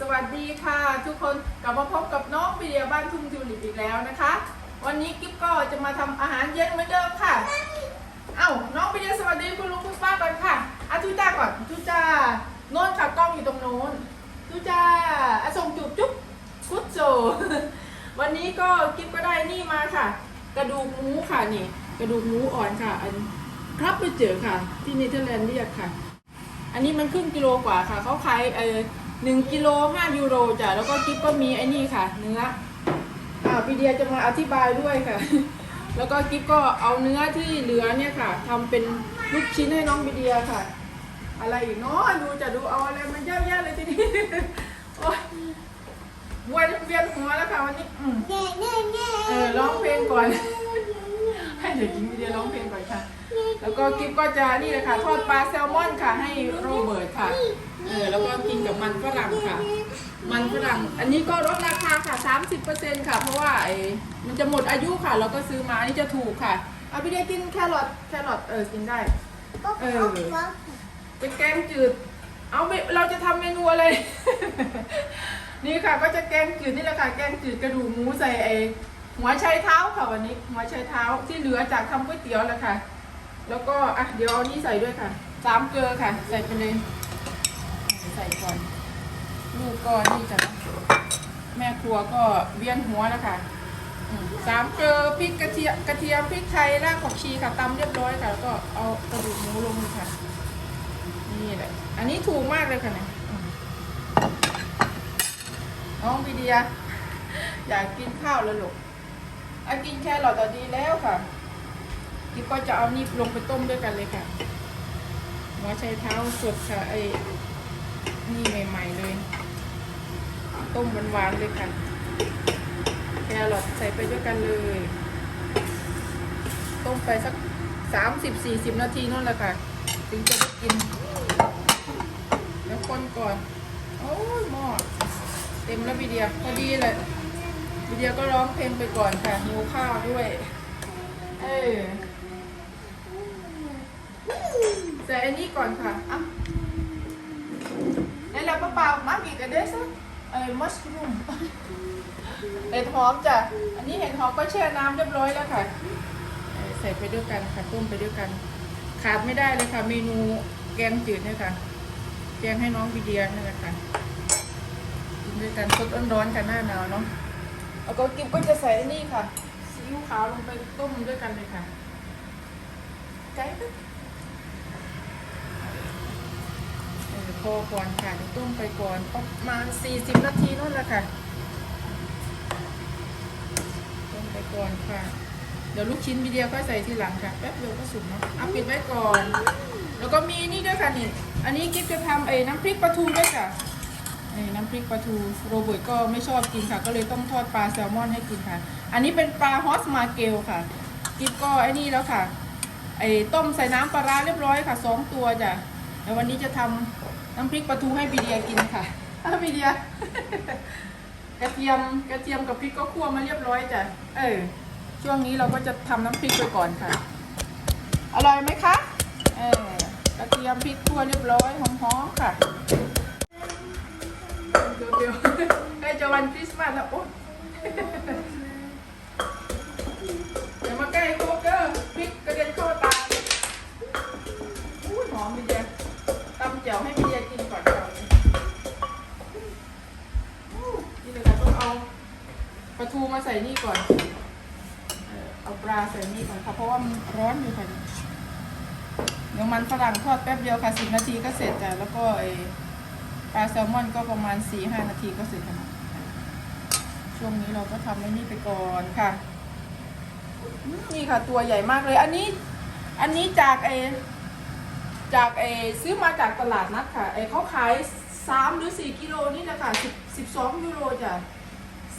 สวัสดีค่ะ ทุกคนกลับมาพบกับน้องปีเดียบ้านทุ่งทิวลิปอีกแล้วนะคะ วันนี้กิ๊บก็จะมาทำอาหารเย็นเหมือนเดิมค่ะ เอ้าน้องปีเดียสวัสดีคุณลุงคุณป้าก่อนค่ะอาทุจ้าก่อนทุจ้าโน้นค่ะกล้องอยู่ตรงโน้นทุจ้าอะส่งจุ๊บจุ๊บกุดโจวันนี้ก็กิ๊บก็ได้นี่มาค่ะ กระดูกหมูค่ะนี่กระดูกหมูอ่อนค่ะ อันครับไปเจอค่ะ ที่เนเธอร์แลนด์เรียกค่ะ อันนี้มันครึ่งกิโลกว่าค่ะเขาขายเออ หนึ่งกิโลห้ายูโรจ้ะแล้วก็กิ๊บก็มีไอ้นี่ค่ะ เนื้ออ่าพี่เดียจะมาอธิบายด้วยค่ะ แล้วก็กิ๊บก็เอาเนื้อที่เหลือเนี่ยค่ะทำเป็นลูกชิ้นให้น้องบีเดียค่ะ อะไรอีกเนาะดูจะดูเอาอะไรมันเยอะแยะเลยทีนี้โอ๊ยวนเวียนหัวแล้วค่ะวันนี้อืเออร้องเพลงก่อนให้เด็กหญิงวิเดียร้องเพลงก่อนค่ะ แล้วก็กิฟก็จะนี่แหละค่ะทอดปลาแซลมอนค่ะ ให้โรเบิร์ตค่ะ เออแล้วก็กินกับมันฝรั่งค่ะ มันฝรั่ง อันนี้ก็ลดราคาค่ะ30%ค่ะ เพราะว่าไอ้มันจะหมดอายุค่ะ เราก็ซื้อมาอันนี่จะถูกค่ะ เอาพี่เดียกินแครอทแครอทเออกินได้เป็นแกงจืด เอาไปเราจะทำเมนูอะไร นี่ค่ะก็จะแกงจืดนี่แหละค่ะ แกงจืดกระดูกหมูใส่ไอหัวไชเท้าค่ะวันนี้ หัวไชเท้าที่เหลือจากทำก๋วยเตี๋ยวแล้วค่ะ แล้วก็อะเดี๋ยวเอานี่ใส่ด้วยค่ะสามเกลือค่ะ ใส่ไปเลย ใส่ก่อน ลูกก็นี่จ้ะแม่ครัวก็เวียนหัวแล้วค่ะสามเกลือพริกกระเทียมกระเทียมพริกไทยรากผักชีค่ะตำเรียบร้อยค่ะ แล้วก็เอากระดูกหมูลงเลยค่ะ นี่แหละ อันนี้ถูกมากเลยค่ะเนี่ยน้องวีเดีย อยากกินข้าวแล้วลูกอากินแค่หลอดต่อดีแล้วค่ะกิ๊ก็จะเอานี่ลงไปต้มด้วยกันเลยค่ะหัวไชเท้าสดค่ะไอ นี่ใหม่ๆเลย ต้มหวานๆเลยค่ะแครอทใส่ไปด้วยกันเลย ต้มไปสักสามสิบสี่สิบนาทีนั่นแหละค่ะ ถึงจะได้กิน แล้วคนก่อน โอ้ยหม้อเต็มแล้ววิเดียพอดีเลยวิเดียก็ร้องเพลงไปก่อนค่ะหิวข้าวด้วย เออใส่อันนี้ก่อนค่ะอะ แหละป้าเปล่ามาบีกันเด้ซะเออมัสรูมเห็ดหอมจ้ะ อันนี้เห็ดหอมก็แช่น้ำเรียบร้อยแล้วค่ะ ใส่ไปด้วยกันค่ะต้มไปด้วยกัน ขาดไม่ได้เลยค่ะ เมนูแกงจืดเนี่ยค่ะ แกงให้น้องบีเดียนี่แหละค่ะกินด้วยกันสดร้อนๆกันหน้าหนาวเนาะแล้วก็กิ๊บก็จะใส่อันนี่ค่ะซีอิ๊วขาวลงไปต้มด้วยกันเลยค่ะใจปะเออ พอก่อนค่ะเดี๋ยวต้มไปก่อนประมาณ40 นาทีนั่นแหละค่ะ ต้มไปก่อนค่ะ เดี๋ยวลูกชิ้นวิดีโอก็ใส่ทีหลังค่ะ แป๊บเดียวก็สุกเนาะเอาปิดไว้ก่อน แล้วก็มีนี่ด้วยค่ะนี่ อันนี้กิ๊บจะทำไอ้น้ำพริกปลาทูด้วยค่ะไอ้น้ำพริกปลาทูโรเบิร์ตก็ไม่ชอบกินค่ะ ก็เลยต้องทอดปลาแซลมอนให้กินค่ะ อันนี้เป็นปลาฮอสมาเกลค่ะกิ๊บก็ไอ้นี่แล้วค่ะไอ้ต้มใส่น้ำปลาร้าเรียบร้อยค่ะสองตัวจ้ะเดี๋ยววันนี้จะทำ น้ำพริกปลาทูให้บีเดียกินค่ะอ้าวบีเดีย กระเทียมกระเทียมกับพริกก็คั่วมาเรียบร้อยจ้ะ เออ ช่วงนี้เราก็จะทำน้ำพริกไปก่อนค่ะ อร่อยไหมคะ เออกระเทียมพริกคั่วเรียบร้อยหอมๆค่ะเดี๋ยวเดี๋ยวใกล้จะวันคริสต์มาสแล้วโอ๊ยเดี๋ยวมาใกล้ ปลาทูมาใส่นี่ก่อน เอาปลาใส่นี่ก่อนค่ะ เพราะว่ามันร้อนอยู่ค่ะเดี๋ยวมันฝรั่งทอดแป๊บเดียวค่ะสิบนาทีก็เสร็จจ้ะแล้วก็ไอปลาแซลมอนก็ประมาณสี่ห้านาทีก็เสร็จค่ะช่วงนี้เราก็ทำไอ้นี่ไปก่อนค่ะ นี่ค่ะตัวใหญ่มากเลย อันนี้ อันนี้จากไอจากไอซื้อมาจากตลาดนัดค่ะไอเขาขายสามหรือสี่กิโลนี่แหละค่ะสิบสิบสองยูโรจ้ะ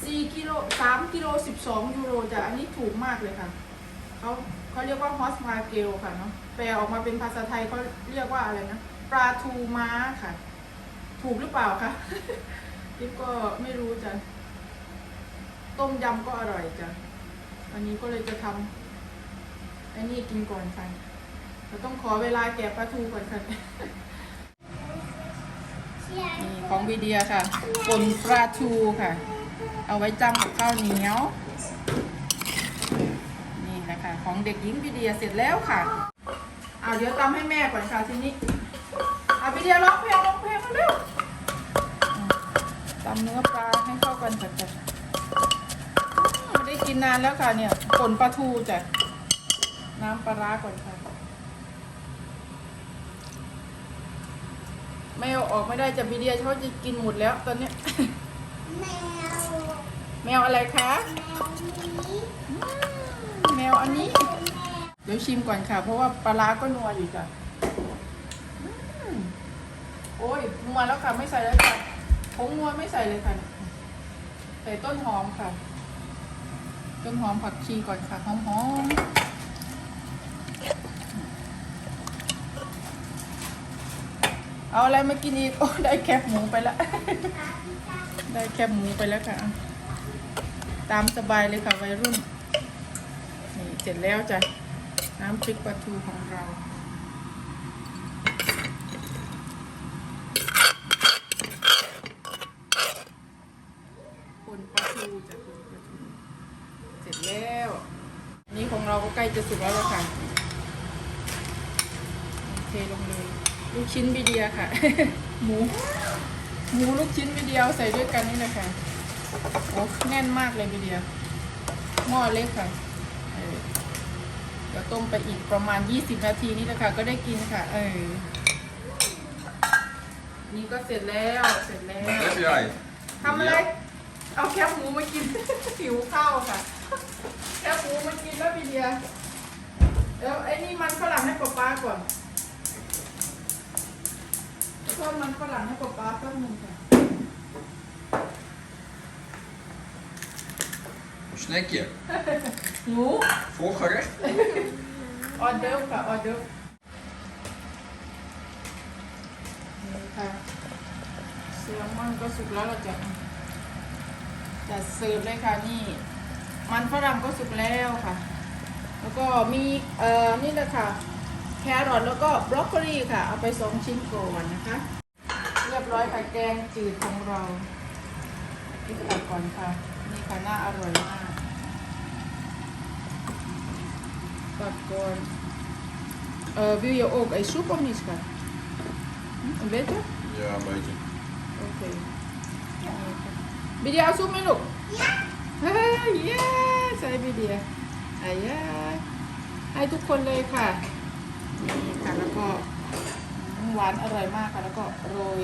สี่กิโลสามกิโลสิบสองยูโรจ้ะอันนี้ถูกมากเลยค่ะเขาเขาเรียกว่าฮอสมาเกลค่ะเนาะแปลออกมาเป็นภาษาไทยเขาเรียกว่าอะไรนะปลาทูม้าค่ะ ถูกหรือเปล่าคะกิ๊บก็ไม่รู้จ้ะต้มยำก็อร่อยจ้ะอันนี้ก็เลยจะทำอ้นี่กินก่อนค่ะเราต้องขอเวลาแกะปลาทูก่อนค่ะนี่ของบีเดียค่ะปนปลาทูค่ะ เอาไว้จำกับข้าวเหนียว นี่นะคะ ของเด็กหญิงบีเดียเสร็จแล้วค่ะเอาเดี๋ยวตำให้แม่ก่อนค่ะทีนี้เอาบีเดียร้องเพลงร้องเพลงมาเร็วอืมตำเนื้อปลาให้เข้ากันก่อนจ้ะไม่ได้กินนานแล้วค่ะเนี่ยป่นปลาทูจ้ะน้ำปลาร้าก่อนค่ะไม่เอาออกไม่ได้จะบีเดียเขาจะกินหมดแล้วตอนเนี้ย แมวอะไรคะแมวนี้แมวอันนี้ เดี๋ยวชิมก่อนค่ะ เพราะว่าปลาร้าก็นัวอยู่จ้ะโอ้ยนัวแล้วค่ะไม่ใส่แล้วจ้ะผงนัวไม่ใส่เลยค่ะ ใส่ต้นหอมค่ะ ต้นหอมผักชีก่อนค่ะหอมหอมเอาอะไรมากินอีก โอ้ได้แคบหมูไปแล้ว ได้แคบหมูไปแล้วค่ะ ตามสบายเลยค่ะวัยรุ่น นี่เสร็จแล้วจ้ะ น้ำพริกปลาทูของเราป่นปลาทูจ้ะป่นปลาทูเสร็จแล้ว นี่ของเราก็ใกล้จะสุกแล้วละค่ะเคลงเลยลูกชิ้นบีเดียค่ะ หมู หมูลูกชิ้นบีเดียเอาใส่ด้วยกันนี่แหละค่ะ โอ้แน่นมากเลยบีเดียหม้อเล็กค่ะเออเดี๋ยวต้มไปอีกประมาณ 20 นาทีนี่แหละค่ะ ก็ได้กินค่ะ เออ นี่ก็เสร็จแล้ว เสร็จแล้ว Wat heb jij? ทำอะไร เอาแคบหมูมากิน หิวข้าวค่ะ แคบหมูมากินแล้วพี่เดียเดี๋ยวไอ้นี่มันฝรั่งให้ป๊าป๊าก่อนทอดมันฝรั่งให้ป๊าป๊าแป๊บนึงค่ะ Snackje. หนู Voorgerecht. ออเดิร์ฟค่ะออเดิร์ฟนี่ค่ะแซลมอนก็สุกแล้วเราจะจะเสิร์ฟเลยค่ะนี่ มันฝรั่งก็สุกแล้วค่ะ แล้วก็มีเอ่อนี่แหละค่ะแครอทแล้วก็บรอกโคลีค่ะ เอาไปสองชิ้นก่อนนะคะ เรียบร้อยค่ะแกงจืดของเราพริกตัดก่อนค่ะ นี่ค่ะน่าอร่อยมาก ตัดก่อนเอ่อ wil je ook een soep of niet schat? Hm, Een beetje? Ja, een beetje. โอเคบีเดียเอาซุปไหมลูกเฮ้ยเย้ใส่บีเดียอายาให้ทุกคนเลยค่ะนี่ค่ะแล้วก็หวานอร่อยมากค่ะ แล้วก็โรย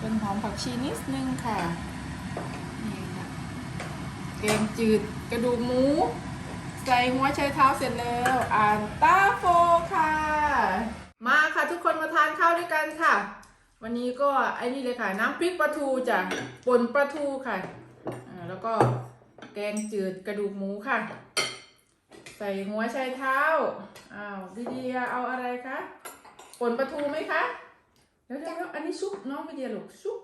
ต้นหอมผักชีนิดนึงค่ะนี่ค่ะแกงจืดกระดูกหมู ใส่หัวไชเท้าเสร็จแล้วอ่านตาโฟค่ะ มาค่ะทุกคนมาทานข้าวด้วยกันค่ะ วันนี้ก็ไอ้นี่เลยค่ะ น้ำพริกปลาทูจ้ะป่นปลาทูค่ะอ่าแล้วก็แกงจืดกระดูกหมูค่ะ ใส่หัวไชเท้าอ้าววิเดียเอาอะไรคะป่นปลาทูไหมคะเดี๋ยวเดี๋ยวเดี๋ยวอันนี้ซุปน้องวิเดียลูกซุป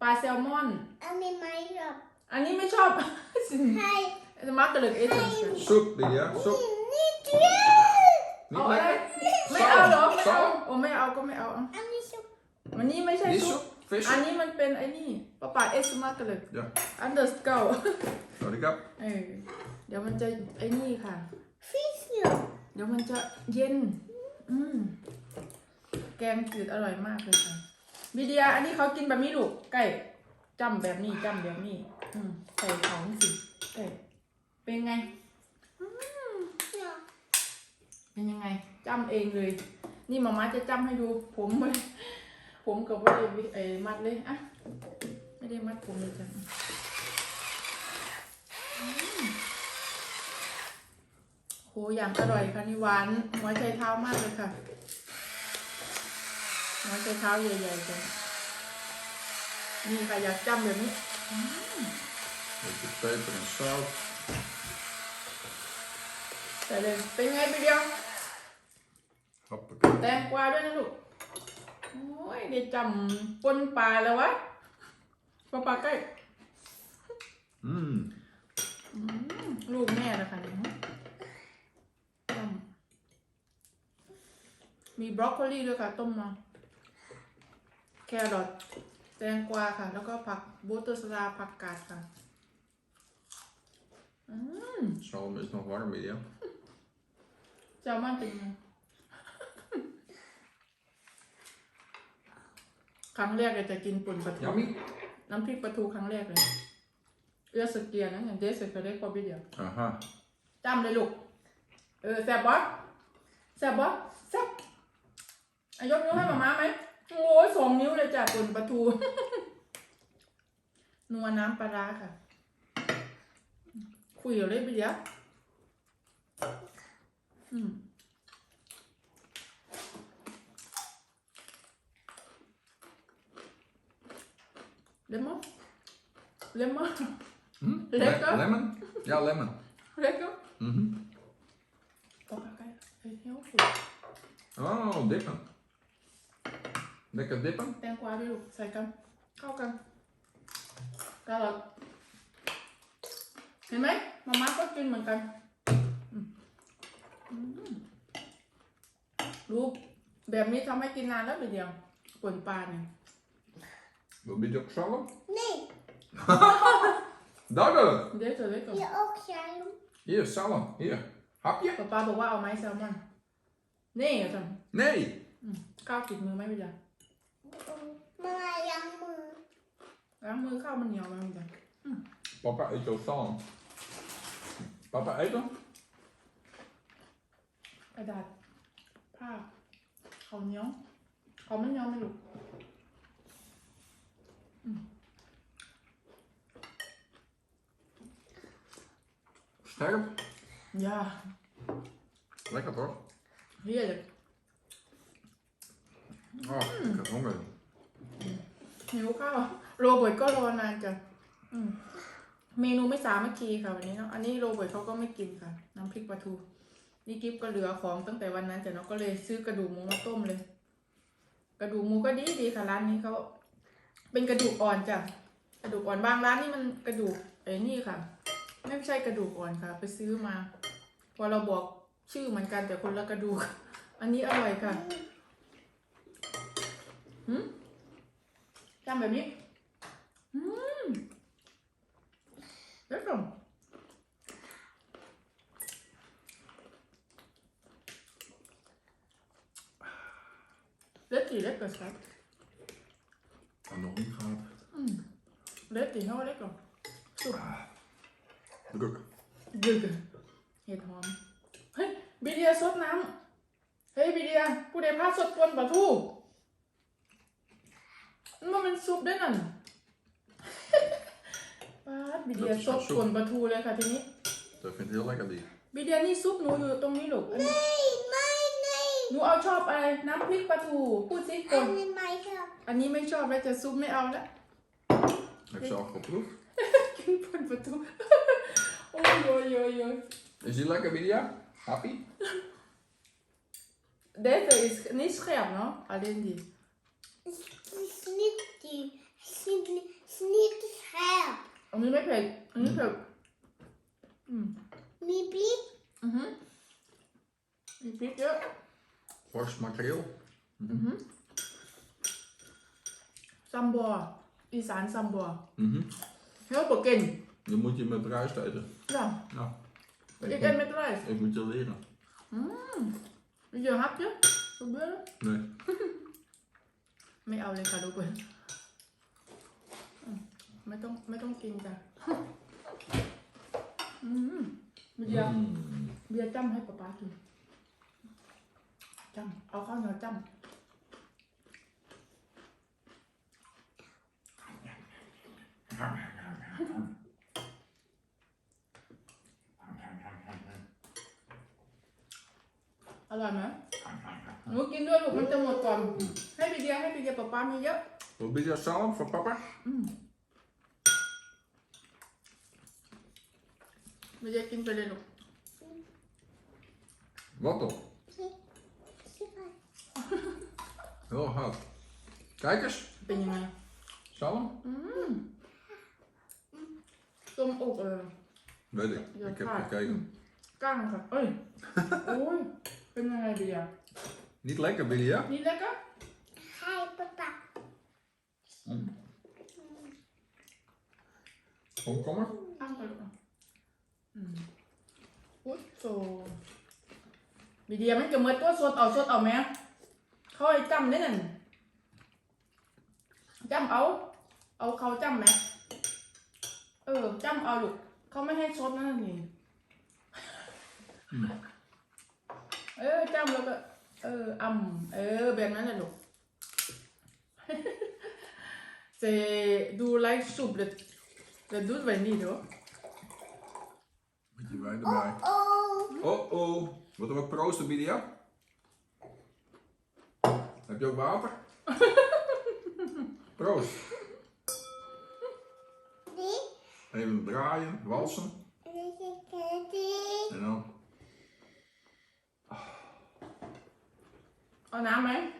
ปลาแซลมอน อันนี้ไม่หรอกอันนี้ไม่ชอบให้ มักกะเลิกเอท Soep, Lydia. Soep. นี่เดียวเอา Niet อะไร lekker? ไม่เอาเหรอไม่เอา Zo. โอ้ไม่เอาก็ไม่เอาเอาอันนี้สุกวันนี้ไม่ใช่ Die ซุป soep? Vis? อันนี้มันเป็นไอ้นี่ปะปาเอสมักกะเลิก Ja. อันเดอร์สเกล Sorry, kap. เออเดี๋ยวมันจะไอ้นี่ค่ะ ฟิชอยู่เดี๋ยวมันจะเย็น อืม แกงจืดอร่อยมากเลยค่ะวิเดีย อันนี้เขากินแบบนี้ลูกไก่จำแบบนี้จำแบบนี้ อืมใส่ของสิไก่ เป็นไงเนาะเป็นยังไงจำเองเลย นี่มาม่าจะจำให้ดูผมไม่ผมกับว่าเลยไอ้มัดเลยอะไม่ได้มัดผมเลยจ้ะอืมโหอย่างอร่อยค่ะนี่หวานหัวใจเท้ามากเลยค่ะหัวใจเท้าใหญ่ๆจ้ะนี่ค่ะอยากจำแบบนี้ Beetje peper en zout. ใส่เลยเป็นไงไปเดียว Hoppakee. แตงกวาด้วยนะลูก โอ้ยได้จำปนปลาแล้ววะปลาปลาใกล้ Mmm. อืมลูกแม่นะคะเนี่ยจำมีบรอกโคลีด้วยค่ะ ต้มมา แครอทแตงกวาค่ะ แล้วก็ผักบูเตอร์สลาผักกาดค่ะอืม Zalm is nog warm, Mirjam. แซลมอนเป็นไงครั้งแรกเลยจะกินป่นปลาทู Yummy. น้ำพริกปลาทูครั้งแรกเลยเอื้อสเกียร์นะอย่างเดสเซอร์เล็กกว่าพี่เดียว Aha. จำเลยลูก เออแซ่บบ่แซ่บบ่แซ่บอายกนิ้วให้มาม่าไหม โอ้ยสองนิ้วเลยจ้ะป่นปลาทู นัวน้ำปลาร้าค่ะ คุยกับเล่นไปเดี๋ยว อืมเลมอนเลมอน Hm? Lekker. Le- lemon? Ja, lemon. เล็กก็ Mhm. ตกใกล้ๆเฮ้ยเฮ้ยสุด Oh, dippen. Lekker dippen. แตงกวาด้วยลูกใส่กัน อืมลูกแบบนี้ทำให้กินนานแล้วไปเดียวป่นปลาเนี่ย Wil je ook zalm? Nee, Dagger. เดี๋ยวจะเล็กก่อน je ook shalom. Hier, zalm. Hier. Hapje? ป๊าป๊าบอกว่าเอาไหมแซลมอน นี่เหรอจัง Nee. อืมข้าวติดมือไหมไปเดียว Mama, jammer. ล้างมือข้าวมันเหนียวไหมไปเดียว Papa eet jouw zalm. Papa eet hem? กระดาษผ้าเขาวเหนียวเขาวมันเหนียวไหมลูก Scherp. ย่า Lekker toch? heerlijk Oh, ik heb honger. หิวข้าวโรเบิร์ตก็รอนานจ้ะอืมเมนูไม่สามัคคีค่ะวันนี้เนาะ อันนี้โรเบิร์ตเขาก็ไม่กินค่ะ น้ำพริกปลาทู นี่กิฟก็เหลือของตั้งแต่วันนั้นแต่เนาะก็เลยซื้อกระดูกหมูมาต้มเลย กระดูกหมูก็ดีดีค่ะร้านนี้เขาเป็นกระดูกอ่อนจ้ะกระดูกอ่อนบางร้านนี่มันกระดูกไอ้นี่ค่ะ ไม่ใช่กระดูกอ่อนค่ะ ไปซื้อมา พอเราบอกชื่อเหมือนกันแต่คนละกระดูก อันนี้อร่อยค่ะหืมจำแบบนี้อืมเด็ดจังเล็ดจีเล็ กว่าสัก Oh, nog niet gehad. เล็ดจีเท่าเล็กกว่า Druk. ยืดเห็ดหอมเฮ้ยบีเดียซดน้ำ เฮ้ยบีเดียผู้ใดพาสดปนปลาทูมันเป็นซุปด้วยนั่นปาดบีเดียซดปนปลาทูเลยค่ะทีนี้ Dat vindt heel lekker die. บีเดียนี่ซุปหนูอยู่ตรงนี้ลูกอันนี้ Nee, mij, nee. หนูเอาชอบอะไร น้ำพริกปลาทู พูดสิก่อน En in mij zelf. อันนี้ไม่ชอบแล้วจะซุปไม่เอาแล้ว Heb je al geproefd? กินปนปลาทู โอ้ยโอ้ยโอ้ยโอ้ย Is die lekker, Mirjam? Happy? Deze is niet scherp, no? Alleen die. Het is niet die. Het is niet, het is niet scherp. อันนี้ไม่เผ็ด อันนี้เผ็ด อืม Niet bliep. อือฮึมีพริกเยอะ Fors makreel. อือฮึซัมบัวอีสานซัมบัว Mhm. เฮ้ยปกเก่ง Dan moet je met rijst eten. จ้ะ Nou, อี ik, กเอ็น moet, ไม่ได้ ik moet je leren. อืมมีเยอะฮับเยอะสุดเบื่อ Nee. ไม่เอาเลยค่ะทุกคนอืมไม่ต้องไม่ต้องกินจ้ะอืมเบียร์ Mm. เบียร์จ้ำให้ป๊าป๊ากิน จ้ำเอาข้าวเหนียวจ้ำอร่อยไหมหนูกินด้วยลูกมันจะหมดก่อน ให้ไปเดียวให้ไปเดียวป๊าป๊ามีเยอะ Wil Mirjam zalm voor papa? อืมไปเดียวกินไปเลยลูก Wat dan? Heel hard. Kijk eens. เป็นยังไง Zalm? อืมต้มอกเออ Weet ik. Ja, ik heb gaar. gekeken. ก้างค่ะเอ้ยโอ้ยเป็นยังไงเบียร์ Niet lekker, Mirjam? นี่แล้วก็ Hi, papa. Mm. Komkommer? อ้าวไปลูกอะอืมอุ๊ยโซบี เดียมันจะเมื่อตัวสดเอาสดเอาไหมเขาให้จำได้นั่นจำเอา เอาเขาจำไหมเออจำเอาลูกเขาไม่ให้สดนั่นนี่อืมเออจำแล้วก็ เอออ่ำเออ แบบนั้นแหละลูก Ze doe lijkt soep, dat, dat doet wij niet hoor. Beetje wijn erbij. Oh, Oh oh. Wat er ook proosten, Bidia? Heb je ook water? Proost. Even draaien, walsen. En dan. Oh, na mij.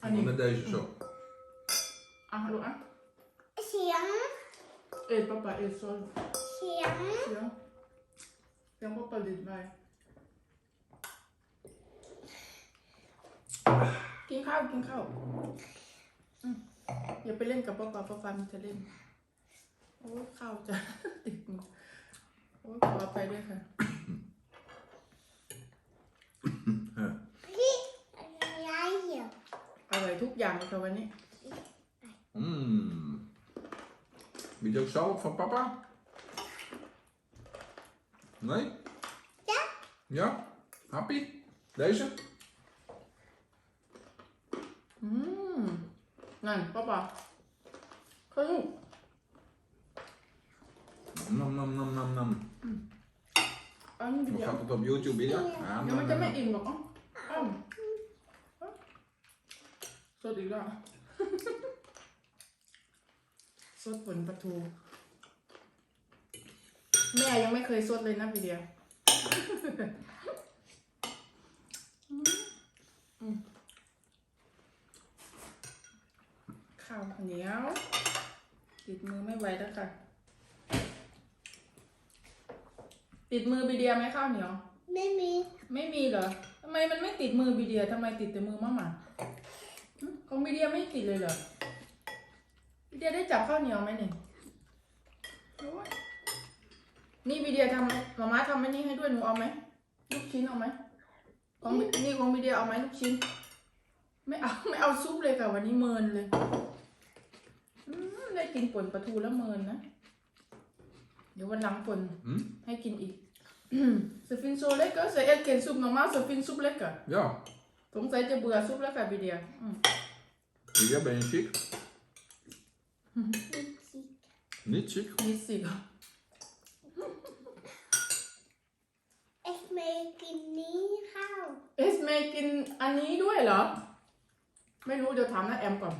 En dan met deze zo. Ah, hallo aan. Siang. Eh, papa, is zo. Siang. ยง Ja. Ja, papa dit bij. กินข้าวกินข้าวอืมอย่าไปเล่นกับป้าป้าป้าฟันมันจะเล่น โอ้ยข้าวจะ ติดมือโอ้ยขออภัยด้วยค่ะ พี่อะไรเหรออร่อยทุกอย่างเลยค่ะวันนี้ Mmm. Wil je ook zout van papa? Nee? Ja. Ja? Happy? Deze? อืมนั่นป้าป้าเขาลูก Nam nam nam nam nam. อันนี้ Hoe เดี๋ยว gaat het op YouTube, Bidia? Ah, เดี๋ยวมัน nam, จะ nam, ไม่ nam. อิ่มหรอกอะอ้าวสดอีก แล้วสดผลปลาทูแม่ยังไม่เคยสดเลยนะพี่เดียอืมอืมข้าวเหนียวติดมือไม่ไหวแล้วค่ะ ติดมือบีเดียไหมข้าวเหนียว ไม่มี ไม่มีเหรอทำไมมันไม่ติดมือบีเดียทำไมติดแต่มือมาหมาหึของบีเดียไม่ติดเลยเหรอบีเดียได้จับข้าวเหนียวไหมเนี่ยโอ้ย นี่บีเดียทำมาม่าทำอันนี้ให้ด้วยหนูเอาไหมลูกชิ้นเอาไหมของบินี่ของบีเดียเอาไหมลูกชิ้น ไม่เอาไม่เอาซุปเลยค่ะวันนี้เมินเลยอืมได้กินป่นปลาทูแล้วเมินนะเดี๋ยววันหลังป่น Hm? ให้กินอีก ze vindt zo lekker. Ze eet geen soep. Normaal ze vindt soep lekker. Ja. สงสัยจะเบื่อซุปแล้วค่ะบีเดียอืม Bidia, ben je ziek? ไม่คิด Niet ziek? มีสิเหรอ เอ็ กไม่กินนี้ข้าวเอสเมย์กินอันนี้ด้วยเหรอ ไม่รู้เดี๋ยวถามน้าแอมก่อน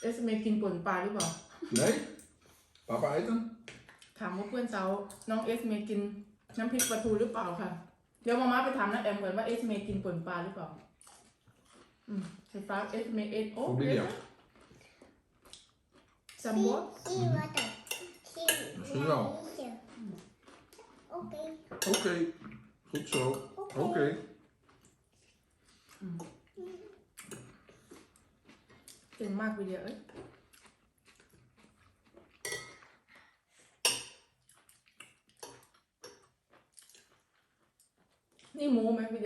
เอสเมย์กินป่นปลาหรือเปล่า Nee? Papa eten? ถามว่าเพื่อนเซาน้องเอสเมย์กินน้ำพริกปลาทูหรือเปล่าค่ะ เดี๋ยวมาม่าไปถามน้าแอมก่อนว่าเอสเมย์กินป่นปลาหรือเปล่า อืมใช่ปลาเอสเมย์เอสโอ้ Voor Bidia. ซัมโบะที่ว่าแต่ที่ Misschien wel. โอเค Oké. Goed zo. Oké. เก่งมากบีเดียเอ้ยนี่หมูไหมพี่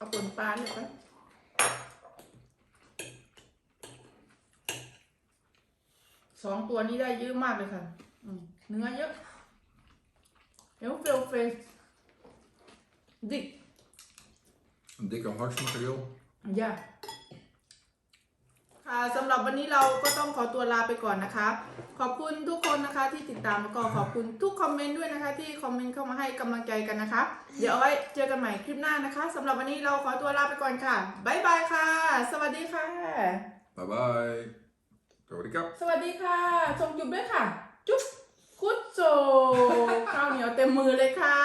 เดียวเอาไหมเอาลองไหมในไม่เอาหมูเลยค่ะอืมเอาปนปลาเลยปะสองตัวนี้ได้เยอะมากเลยค่ะอืมเนื้อเยอะเดี๋ยวเฟลเฟสดิก Een dikke harsmateriaal. ย่า ค่ะสำหรับวันนี้เราก็ต้องขอตัวลาไปก่อนนะคะ ขอบคุณทุกคนนะคะที่ติดตามแล้วก็ขอบคุณทุกคอมเมนต์ด้วยนะคะ ที่คอมเมนต์เข้ามาให้กำลังใจกันนะคะ เดี๋ยวเอาไว้เจอกันใหม่คลิปหน้านะคะสำหรับวันนี้เราขอตัวลาไปก่อนค่ะบ๊ายบายค่ะ สวัสดีค่ะ Bye bye. Torika. สวัสดีค่ะส่งจุ๊บด้วยค่ะ จุ๊บคุดโซข้าวเหนียวเต็มมือเลยค่ะ